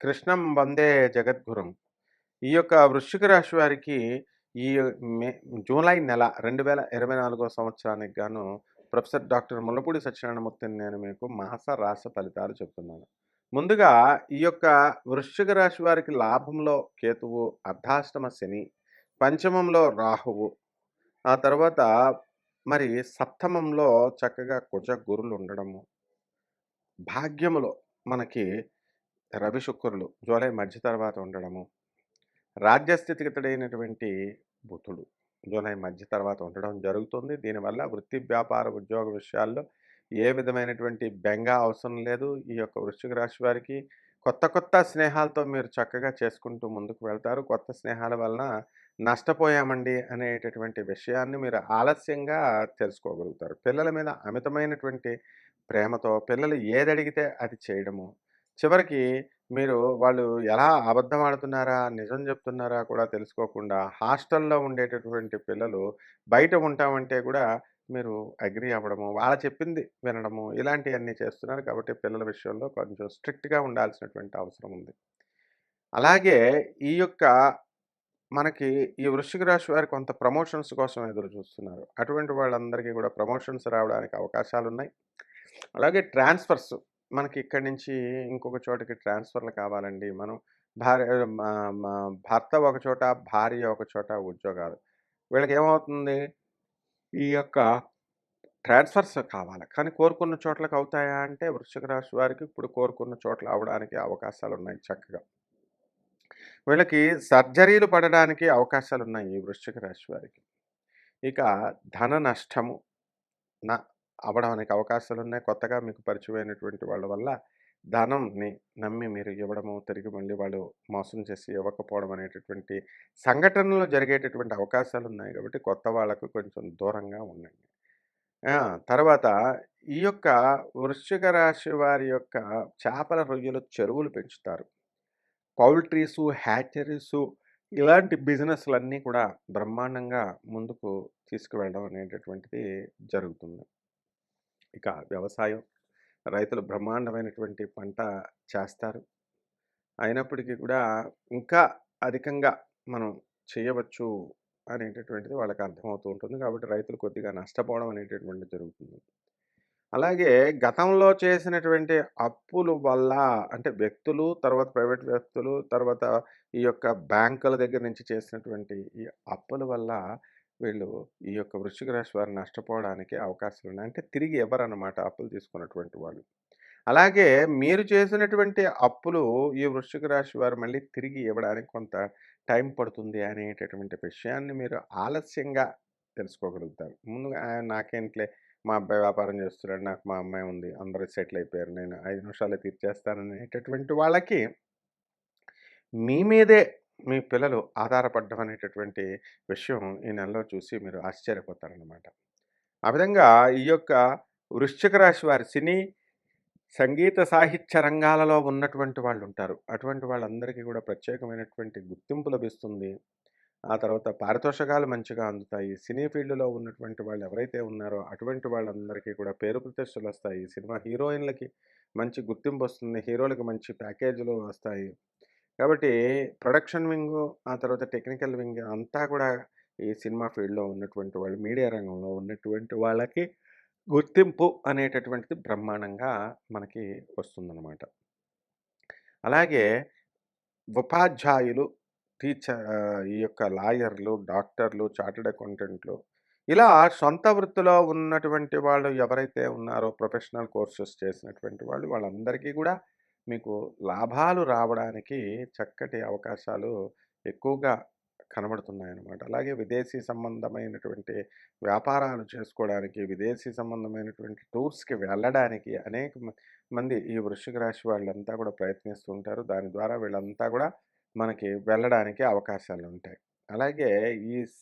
కృష్ణం వందే జగద్గురం. ఈ యొక్క వృశ్చిక రాశి వారికి ఈ మే జూలై నెల రెండు వేల ఇరవై నాలుగో సంవత్సరానికి గాను ప్రొఫెసర్ డాక్టర్ ముల్లపూడి సత్యనారాయణమూర్తిని నేను మీకు మాస రాస ఫలితాలు చెప్తున్నాను. ముందుగా ఈ యొక్క వృశ్చిక రాశి వారికి లాభంలో కేతువు అర్ధాష్టమ శని పంచమంలో రాహువు ఆ తర్వాత మరి సప్తమంలో చక్కగా కుజ గురులు ఉండడము భాగ్యములో మనకి రవి శుక్రులు జూలై మధ్య తర్వాత ఉండడము. రాజ్యస్థితిగతుడైనటువంటి బుధుడు జూలై మధ్య తర్వాత ఉండడం జరుగుతుంది. దీనివల్ల వృత్తి వ్యాపార ఉద్యోగ విషయాల్లో ఏ విధమైనటువంటి బెంగ అవసరం లేదు. ఈ యొక్క వృశ్చిక రాశి వారికి కొత్త కొత్త స్నేహాలతో మీరు చక్కగా చేసుకుంటూ ముందుకు వెళ్తారు. కొత్త స్నేహాల వలన నష్టపోయామండి అనేటటువంటి విషయాన్ని మీరు ఆలస్యంగా తెలుసుకోగలుగుతారు. పిల్లల మీద అమితమైనటువంటి ప్రేమతో పిల్లలు ఏది అడిగితే అది చేయడము చివరికి మీరు వాళ్ళు ఎలా అబద్ధం ఆడుతున్నారా నిజం చెప్తున్నారా కూడా తెలుసుకోకుండా హాస్టల్లో ఉండేటటువంటి పిల్లలు బయట ఉంటామంటే కూడా మీరు అగ్రి అవ్వడము వాళ్ళ చెప్పింది వినడము ఇలాంటివన్నీ చేస్తున్నారు కాబట్టి పిల్లల విషయంలో కొంచెం స్ట్రిక్ట్గా ఉండాల్సినటువంటి అవసరం ఉంది. అలాగే ఈ యొక్క మనకి ఈ వృశ్చిక రాశి వారి కొంత ప్రమోషన్స్ కోసం ఎదురు చూస్తున్నారు. అటువంటి వాళ్ళందరికీ కూడా ప్రమోషన్స్ రావడానికి అవకాశాలు ఉన్నాయి అలాగే ట్రాన్స్ఫర్స్ మనకి ఇక్కడి నుంచి ఇంకొక చోటకి ట్రాన్స్ఫర్లు కావాలండి. మనం భార్య భర్త ఒక చోట భార్య ఒక చోట ఉద్యోగాలు. వీళ్ళకి ఏమవుతుంది? ఈ యొక్క ట్రాన్స్ఫర్స్ కావాలి. కానీ కోరుకున్న చోట్లకు అవుతాయా అంటే వృశ్చిక రాశి వారికి ఇప్పుడు కోరుకున్న చోట్ల అవడానికి అవకాశాలు ఉన్నాయి చక్కగా. వీళ్ళకి సర్జరీలు పడడానికి అవకాశాలు ఉన్నాయి ఈ వృశ్చిక రాశి వారికి. ఇక ధన నష్టము నా అవ్వడానికి అవకాశాలు ఉన్నాయి కొత్తగా మీకు పరిచయమైనటువంటి వాళ్ళ వల్ల ధనంని నమ్మి మీరు ఇవ్వడము తిరిగి మళ్ళీ వాళ్ళు మోసం చేసి ఇవ్వకపోవడం అనేటటువంటి సంఘటనలు జరిగేటటువంటి అవకాశాలు ఉన్నాయి కాబట్టి కొత్త వాళ్ళకు కొంచెం దూరంగా ఉండండి. తర్వాత ఈ యొక్క వృశ్చిక రాశి వారి యొక్క చేపల రొయ్యలు చెరువులు పెంచుతారు. పౌల్ట్రీసు హ్యాచరీసు ఇలాంటి బిజినెస్లన్నీ కూడా బ్రహ్మాండంగా ముందుకు తీసుకువెళ్ళడం అనేటటువంటిది జరుగుతుంది. ఇక వ్యవసాయం రైతులు బ్రహ్మాండమైనటువంటి పంట చేస్తారు. అయినప్పటికీ కూడా ఇంకా అధికంగా మనం చేయవచ్చు అనేటటువంటిది వాళ్ళకి అర్థమవుతూ ఉంటుంది. కాబట్టి రైతులు కొద్దిగా నష్టపోవడం అనేటటువంటిది జరుగుతుంది. అలాగే గతంలో చేసినటువంటి అప్పుల వల్ల అంటే వ్యక్తులు తర్వాత ప్రైవేట్ వ్యక్తులు తర్వాత ఈ యొక్క బ్యాంకుల దగ్గర నుంచి చేసినటువంటి ఈ అప్పుల వల్ల వీళ్ళు ఈ యొక్క వృశ్చిక రాశి వారు నష్టపోవడానికి అవకాశాలు ఉన్నాయి అంటే తిరిగి ఎవరన్నమాట అప్పులు తీసుకున్నటువంటి వాళ్ళు. అలాగే మీరు చేసినటువంటి అప్పులు ఈ వృశ్చిక రాశి వారు మళ్ళీ తిరిగి ఇవ్వడానికి కొంత టైం పడుతుంది అనేటటువంటి విషయాన్ని మీరు ఆలస్యంగా తెలుసుకోగలుగుతారు. ముందుగా నాకేంట్లే మా అబ్బాయి వ్యాపారం చేస్తున్నాడు నాకు మా అమ్మాయి ఉంది అందరూ సెటిల్ అయిపోయారు నేను ఐదు నిమిషాలు తీర్చేస్తాననేటటువంటి వాళ్ళకి మీ మీదే మీ పిల్లలు ఆధారపడడం అనేటటువంటి విషయం ఈ నెలలో చూసి మీరు ఆశ్చర్యపోతారనమాట ఆ విధంగా ఈ యొక్క వృశ్చిక రాశి వారి సినీ సంగీత సాహిత్య రంగాలలో ఉన్నటువంటి వాళ్ళు ఉంటారు అటువంటి వాళ్ళందరికీ కూడా ప్రత్యేకమైనటువంటి గుర్తింపు లభిస్తుంది. ఆ తర్వాత పారితోషకాలు మంచిగా అందుతాయి. సినీ ఫీల్డ్లో ఉన్నటువంటి వాళ్ళు ఎవరైతే ఉన్నారో అటువంటి వాళ్ళందరికీ కూడా పేరు ప్రతిష్టలు వస్తాయి. సినిమా హీరోయిన్లకి మంచి గుర్తింపు వస్తుంది. హీరోలకు మంచి ప్యాకేజీలు వస్తాయి. కాబట్టి ప్రొడక్షన్ వింగ్ ఆ తర్వాత టెక్నికల్ వింగ్ అంతా కూడా ఈ సినిమా ఫీల్డ్లో ఉన్నటువంటి వాళ్ళు మీడియా రంగంలో ఉన్నటువంటి వాళ్ళకి గుర్తింపు అనేటటువంటిది బ్రహ్మాండంగా మనకి వస్తుందన్నమాట. అలాగే ఉపాధ్యాయులు టీచర్ ఈ యొక్క లాయర్లు డాక్టర్లు చార్టెడ్ అకౌంటెంట్లు ఇలా సొంత వృత్తిలో ఉన్నటువంటి వాళ్ళు ఎవరైతే ఉన్నారో ప్రొఫెషనల్ కోర్సెస్ చేసినటువంటి వాళ్ళు వాళ్ళందరికీ కూడా మీకు లాభాలు రావడానికి చక్కటి అవకాశాలు ఎక్కువగా కనబడుతున్నాయన్నమాట. అలాగే విదేశీ సంబంధమైనటువంటి వ్యాపారాలు చేసుకోవడానికి విదేశీ సంబంధమైనటువంటి టూర్స్కి వెళ్ళడానికి అనేక మంది ఈ వృశ్చిక రాశి వాళ్ళంతా కూడా ప్రయత్నిస్తూ ఉంటారు దాని ద్వారా వీళ్ళంతా కూడా మనకి వెళ్ళడానికి అవకాశాలు ఉంటాయి. అలాగే ఈ స్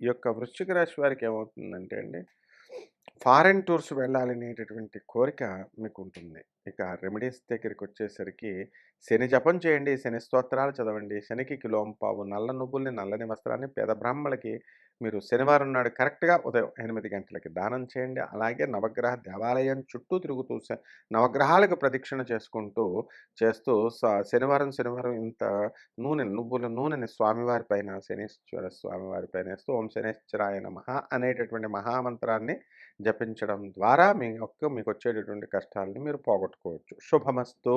ఈ యొక్క వృశ్చిక రాశి వారికి ఏమవుతుందంటే అండి, ఫారెన్ టూర్స్ వెళ్ళాలనేటటువంటి కోరిక మీకు ఉంటుంది ఇక రెమెడీస్ దగ్గరికి వచ్చేసరికి శని జపం చేయండి, శని స్తోత్రాలు చదవండి, శనికి కిలోం పావు నల్ల నువ్వుల్ని, నల్లని వస్త్రాన్ని పేద బ్రాహ్మణులకి మీరు శనివారం నాడు కరెక్ట్‌గా ఉదయం ఎనిమిది గంటలకి దానం చేయండి. అలాగే నవగ్రహ దేవాలయం చుట్టూ తిరుగుతూ నవగ్రహాలకు ప్రదక్షిణ చేసుకుంటూ చేస్తూ శనివారం, శనివారం ఇంత నూనె నువ్వుల నూనెని స్వామివారి పైన శనీశ్వర స్వామివారి పైన వేస్తూ ఓం శనేశ్వరాయ నమః అనేటటువంటి మహామంత్రాన్ని జపించడం ద్వారా మీ యొక్క మీకొచ్చేటటువంటి కష్టాలని మీరు పోగొట్టుకోవచ్చు. శుభమస్తు.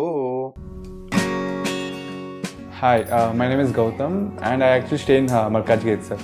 Hi my name is Gautam and I actually stay in Markaz gate sir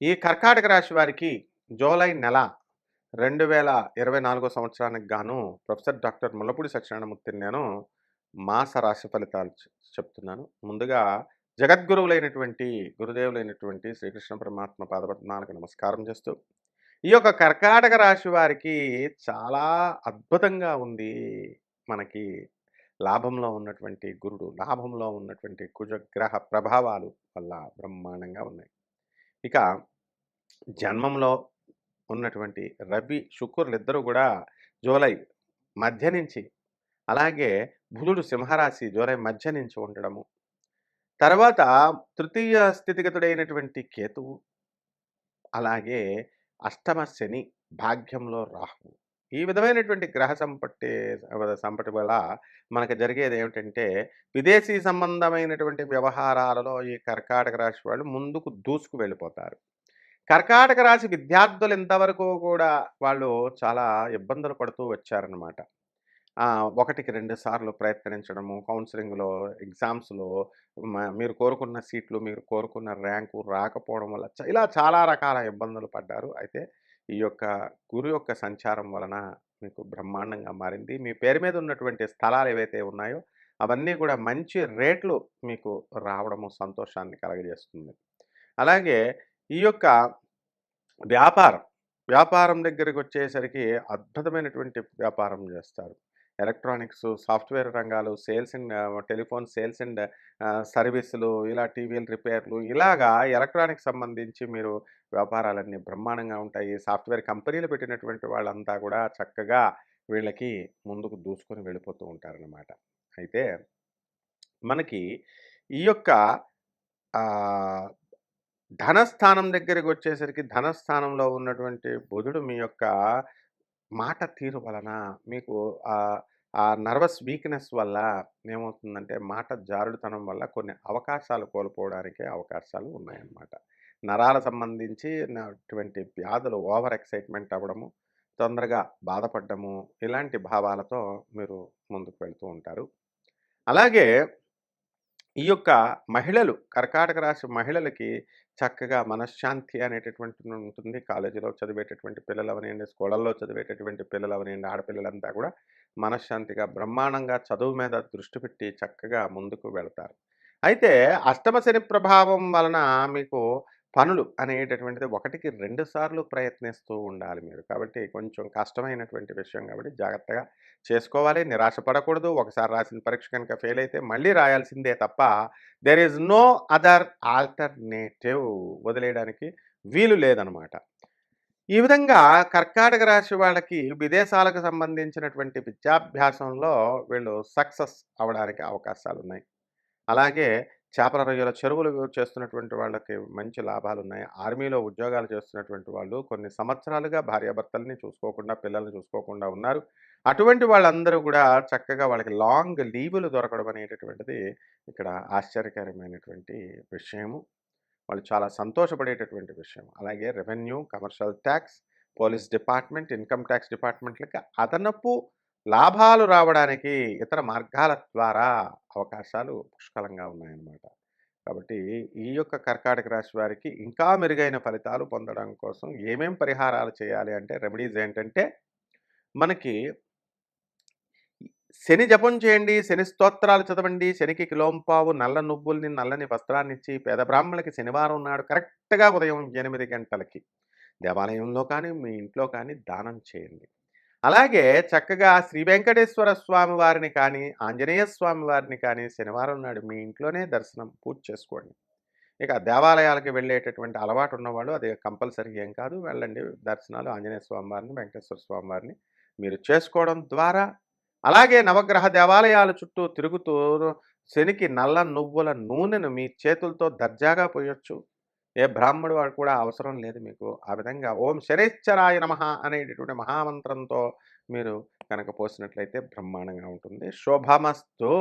ఈ కర్కాటక రాశి వారికి జూలై నెల 2024 సంవత్సరానికి గాను ప్రొఫెసర్ డాక్టర్ ముల్లపూడి సత్యనారాయణమూర్తిని నేను మాస రాశి ఫలితాలు చెప్తున్నాను. ముందుగా జగద్గురువులైనటువంటి గురుదేవులైనటువంటి శ్రీకృష్ణ పరమాత్మ పాదపద్మాలకు నమస్కారం చేస్తూ, ఈ యొక్క కర్కాటక రాశి వారికి చాలా అద్భుతంగా ఉంది. మనకి లాభంలో ఉన్నటువంటి గురుడు, లాభంలో ఉన్నటువంటి కుజగ్రహ ప్రభావాలు వల్ల బ్రహ్మాండంగా ఉన్నాయి. ఇక జన్మంలో ఉన్నటువంటి రవి, ఇద్దరు కూడా జూలై మధ్య నుంచి, అలాగే బుధుడు సింహరాశి జూలై మధ్య నుంచి ఉండడము. తర్వాత తృతీయ స్థితిగతుడైనటువంటి కేతువు, అలాగే అష్టమ శని, భాగ్యంలో రాహువు. ఈ విధమైనటువంటి గ్రహ సంపట్టి సంపటి వల్ల మనకు జరిగేది ఏమిటంటే విదేశీ సంబంధమైనటువంటి వ్యవహారాలలో ఈ కర్కాటక రాశి వాళ్ళు ముందుకు దూసుకు వెళ్ళిపోతారు. కర్కాటక రాశి విద్యార్థులు ఇంతవరకు కూడా వాళ్ళు చాలా ఇబ్బందులు పడుతూ వచ్చారనమాట. ఒకటికి రెండు సార్లు ప్రయత్నించడము, కౌన్సిలింగ్లో ఎగ్జామ్స్‌లో మీరు కోరుకున్న సీట్లు, మీరు కోరుకున్న ర్యాంకు రాకపోవడం వల్ల చ ఇలా చాలా రకాల ఇబ్బందులు పడ్డారు. అయితే ఈ యొక్క గురు యొక్క సంచారం వలన మీకు బ్రహ్మాండంగా మారింది. మీ పేరు మీద ఉన్నటువంటి స్థలాలు ఏవైతే ఉన్నాయో, అవన్నీ కూడా మంచి రేట్లు మీకు రావడము సంతోషాన్ని కలగజేస్తుంది. అలాగే ఈ యొక్క వ్యాపారం, వ్యాపారం దగ్గరికొచ్చేసరికి అద్భుతమైనటువంటి వ్యాపారం చేస్తారు ఎలక్ట్రానిక్స్, సాఫ్ట్‌వేర్ రంగాలు, sales and telephone sales and సర్వీసులు, ఇలా టీవీల రిపేర్లు ఇలాగా ఎలక్ట్రానిక్స్ సంబంధించి మీరు వ్యాపారాలన్నీ బ్రహ్మాండంగా ఉంటాయి. సాఫ్ట్‌వేర్ కంపెనీలు పెట్టినటువంటి వాళ్ళంతా కూడా చక్కగా వీళ్ళకి ముందుకు దూసుకొని వెళ్ళిపోతూ ఉంటారనమాట. అయితే మనకి ఈ యొక్క ధనస్థానం దగ్గరికి వచ్చేసరికి ధనస్థానంలో ఉన్నటువంటి బుధుడు మీ యొక్క మాట తీరు వలన మీకు ఆహ్, ఆ నర్వస్ వీక్‌నెస్ వల్ల ఏమవుతుందంటే మాట జారుడుతనం వల్ల కొన్ని అవకాశాలు కోల్పోవడానికి అవకాశాలు ఉన్నాయన్నమాట. నరాల సంబంధించి అటువంటి వ్యాధులు ఓవర్ ఎక్సైట్‌మెంట్ అవ్వడము, తొందరగా బాధపడ్డము, ఇలాంటి భావాలతో మీరు ముందుకు వెళ్తూ ఉంటారు. అలాగే ఈ యొక్క మహిళలు, కర్కాటక రాశి మహిళలకి చక్కగా మనశ్శాంతి అనేటటువంటి ఉంటుంది. కాలేజీలో చదివేటటువంటి పిల్లలవనియండి, స్కూళ్ళల్లో చదివేటటువంటి పిల్లలవనియండి, ఆడపిల్లలంతా కూడా మనశ్శాంతిగా, బ్రహ్మాండంగా చదువు మీద దృష్టి పెట్టి చక్కగా ముందుకు వెళతారు. అయితే అష్టమ శని ప్రభావం వలన మీకు పనులు అనేటటువంటిది ఒకటికి రెండు సార్లు ప్రయత్నిస్తూ ఉండాలి మీరు. కాబట్టి కొంచెం కష్టమైనటువంటి విషయం కాబట్టి జాగ్రత్తగా చేసుకోవాలి. నిరాశ పడకూడదు. ఒకసారి రాసిన పరీక్ష కనుక ఫెయిల్ అయితే మళ్ళీ రాయాల్సిందే తప్ప there is no other alternative వదిలేయడానికి వీలు లేదనమాట. ఈ విధంగా కర్కాటక రాశి వాళ్ళకి విదేశాలకు సంబంధించినటువంటి విద్యాభ్యాసంలో వీళ్ళు సక్సెస్ అవడానికి అవకాశాలు ఉన్నాయి అలాగే చేపల రొయ్యల చెరువులు చేస్తున్నటువంటి వాళ్ళకి మంచి లాభాలు ఉన్నాయి ఆర్మీలో ఉద్యోగాలు చేస్తున్నటువంటి వాళ్ళు కొన్ని సంవత్సరాలుగా భార్యాభర్తల్ని చూసుకోకుండా, పిల్లల్ని చూసుకోకుండా ఉన్నారు. అటువంటి వాళ్ళందరూ కూడా చక్కగా వాళ్ళకి లాంగ్ లీవులు దొరకడం అనేటటువంటిది ఇక్కడ ఆశ్చర్యకరమైనటువంటి విషయము. వాళ్ళు చాలా సంతోషపడేటటువంటి విషయం. అలాగే revenue, commercial tax police department, income tax డిపార్ట్‌మెంట్‌లకి అదనపు లాభాలు రావడానికి ఇతర మార్గాల ద్వారా అవకాశాలు పుష్కలంగా ఉన్నాయన్నమాట. కాబట్టి ఈ యొక్క కర్కాటక రాశి వారికి ఇంకా మెరుగైన ఫలితాలు పొందడం కోసం ఏమేం పరిహారాలు చేయాలి అంటే రెమెడీస్ ఏంటంటే మనకి శని జపం చేయండి శని స్తోత్రాలు చదవండి శనికి కిలోంపావు నల్ల నువ్వుల్ని నల్లని వస్త్రాన్ని ఇచ్చి పేద బ్రాహ్మణులకి శనివారం నాడు కరెక్ట్గా ఉదయం ఎనిమిది గంటలకి దేవాలయంలో కానీ మీ ఇంట్లో కానీ దానం చేయండి అలాగే చక్కగా శ్రీ వెంకటేశ్వర స్వామి వారిని కానీ ఆంజనేయ స్వామి వారిని కానీ శనివారం నాడు మీ ఇంట్లోనే దర్శనం పూర్తి చేసుకోండి. ఇక దేవాలయాలకు వెళ్ళేటటువంటి అలవాటు ఉన్నవాళ్ళు అది కంపల్సరీ ఏం కాదు. వెళ్ళండి. దర్శనాలు ఆంజనేయ స్వామి వారిని వెంకటేశ్వర స్వామి వారిని మీరు చేసుకోవడం ద్వారా. అలాగే నవగ్రహ దేవాలయాల చుట్టూ తిరుగుతూ శనికి నల్ల నువ్వుల నూనెను మీ చేతులతో దర్జాగా పోయొచ్చు. ఏ బ్రాహ్మడు వాడు కూడా అవసరం లేదు మీకు. ఆ విధంగా ఓం శనేశ్వరాయ నమ అనేటటువంటి మహామంత్రంతో మీరు కనుక పోసినట్లయితే బ్రహ్మాండంగా ఉంటుంది. శోభమస్తు.